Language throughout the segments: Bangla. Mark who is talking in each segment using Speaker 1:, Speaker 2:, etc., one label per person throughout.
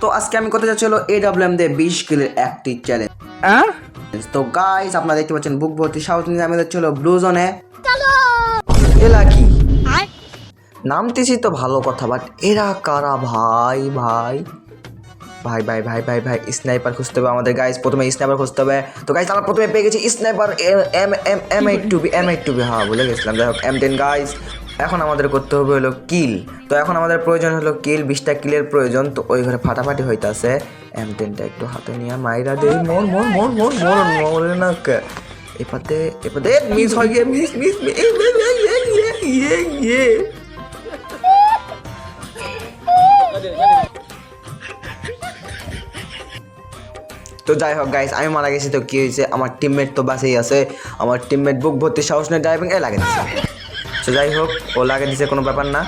Speaker 1: তো আজকে আমি করতে যাচ্ছি হলো এ ডাব্লিউ এম দিয়ে বিশ কিলের একটি চ্যালেঞ্জ তো গাইস আপনারা দেখতে পাচ্ছেন বুক ভর্তি সাউথ ইন্ডিয়া আমাদের ছিল ব্লু জোনে এলা কি? নামতেছি তো ভালো কথা বাট এরা কারা ভাই ভাই? ভাই ভাই ভাই ভাই ভাই স্নাইপার খুঁজতে হবে আমাদের গাইস প্রথমে স্নাইপার খুঁজতে হবে। তো গাইস আমরা প্রথমে পেয়ে গেছি sniper M M M eight two B M eight two B হ্যাঁ বলে গেছিলাম। যাই হোক এম টেন গাইস এখন আমাদের করতে হবে হলো কিল। তো এখন আমাদের প্রয়োজন হলো কিল, বিশটা কিলের প্রয়োজন। তো ওই ঘরে ফাটাফাটি হইতাছে। এম টেনটা একটু হাতে নিয়ে মাইরা দেই। মোর মোর মোর মোর মোর মোর না এপাতে এপাতে মিস হয়ে গিয়ে মিস মিস ইয়ে তো যাই হোক গাইস আমি মারা গেছি। তো কি হয়েছে আমার টিমমেট তো বাসেই আছে। আমার টিমমেট বুক ভর্তি সাহস নেই ড্রাইভিং এ লাগে তো যাই হোক ও লাগে দিছে কোনো ব্যাপার না।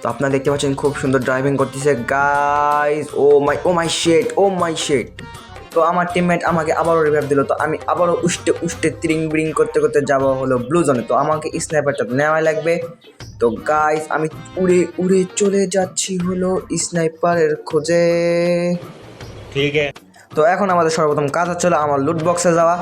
Speaker 1: তো আপনারা দেখতে পাচ্ছেন খুব সুন্দর ড্রাইভিং করতেছে। গাইজ ও মাই ও মাই শেট ও মাই শেট তো আমার টিমমেট আমাকে আবারও রিভাইভ দিল। তো আমি আবারও উষ্টে উষ্টে ত্রিং ব্রিং করতে করতে যাব হলো ব্লু জোনে তো আমাকে স্নাইপারটা নেওয়াই লাগবে। তো গাইজ আমি উড়ে উড়ে চলে যাচ্ছি হলো স্নাইপারের খোঁজে।
Speaker 2: ঠিক আছে।
Speaker 1: তো এখন আমাদের সর্বপ্রথম কাজ হচ্ছিল আমার লুট বক্সে যাওয়া।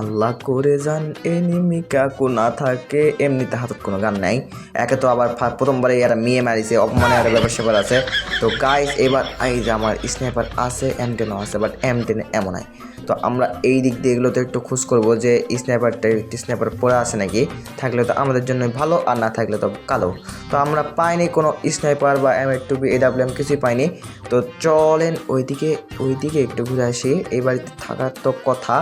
Speaker 1: আল্লাহ করে যান এনিমি কাকু না থাকে। এমনিতে হাতত কোনো গান নাই। একে তো আবার প্রথমবারে এরা মেয়ে মারিছে, অপমানে একটা ব্যাপার স্যাপার আছে তো গাইস এবার এই যে আমার স্নাইপার আছে এম টেনও আছে বাট এম টেনে এমন নাই। তো আমরা এই দিক দিয়ে এগুলোতে একটু খোঁজ করব যে স্নাইপারটা একটি স্নাইপার পরে আছে নাকি। থাকলে তো আমাদের জন্য ভালো, আর না থাকলে তো কালো। তো আমরা পাইনি কোনো স্নাইপার বা এম এর টুবি এডাব্লিউএম কিছুই পাইনি। তো চলেন ওইদিকে ওইদিকে একটু ঘুরে আসি। এই বাড়িতে থাকার তো কথা।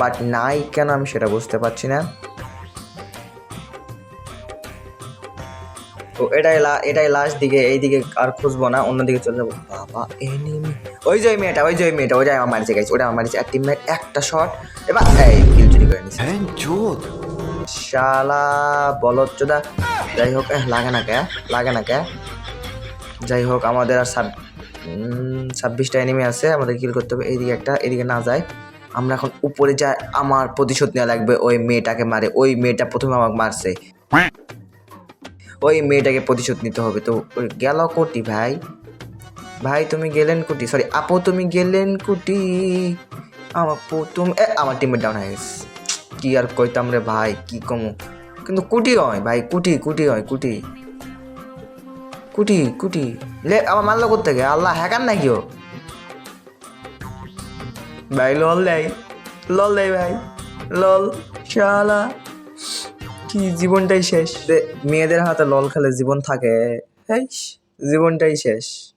Speaker 1: বাট নাই কেন আমি সেটা বুঝতে পারছি না। তো এটাই লা এটাই লাস্ট দিকে এইদিকে আর খুঁজবো না অন্যদিকে চলে যাব। বাবা এনিমি ওই যে মেয়েটা ওই যে মেয়েটা ওই ওইটাই আমার মারিছে গেছে ওটা আমার মারিছে। আর টিমমেট একটা শট এবার এই কিল চুরি করে নিছে। শালা বলদ চোদা। যাই হোক লাগে না কে? লাগে না কে? যাই হোক আমাদের আর সাব উম, ছাব্বিশটা এনিমি আছে আমাদের কিল করতে হবে। এইদিকে একটা এদিকে না যায়। আমরা এখন উপরে যাই আমার প্রতিশোধ নেওয়া লাগবে, ওই মেয়েটাকে মারে। ওই মেয়েটা প্রথমে আমাকে মারছে। ওই মেয়েটাকে প্রতিশোধ নিতে হবে। তো গেল কোটি ভাই। ভাই, তুমি গেলেন কুটি? সরি আপু, তুমি গেলেন কুটি? আমার প্রথম এ, আমার টিমের ডাউন হয়ে গেছে। কি আর কইতাম রে ভাই, কি কমু? কিন্তু কুটি হয় ভাই, কুটি কুটি হয়, কুটি। কুটি কুটি। লে, আমার মারলো করতে গে আল্লাহ, হ্যাকার নাকি ও? ভাই লল দেয়। লল দেয় ভাই। লল শালা। কি জীবনটাই শেষ। মেয়েদের হাতে লল খেলে জীবন থাকে। জীবনটাই শেষ।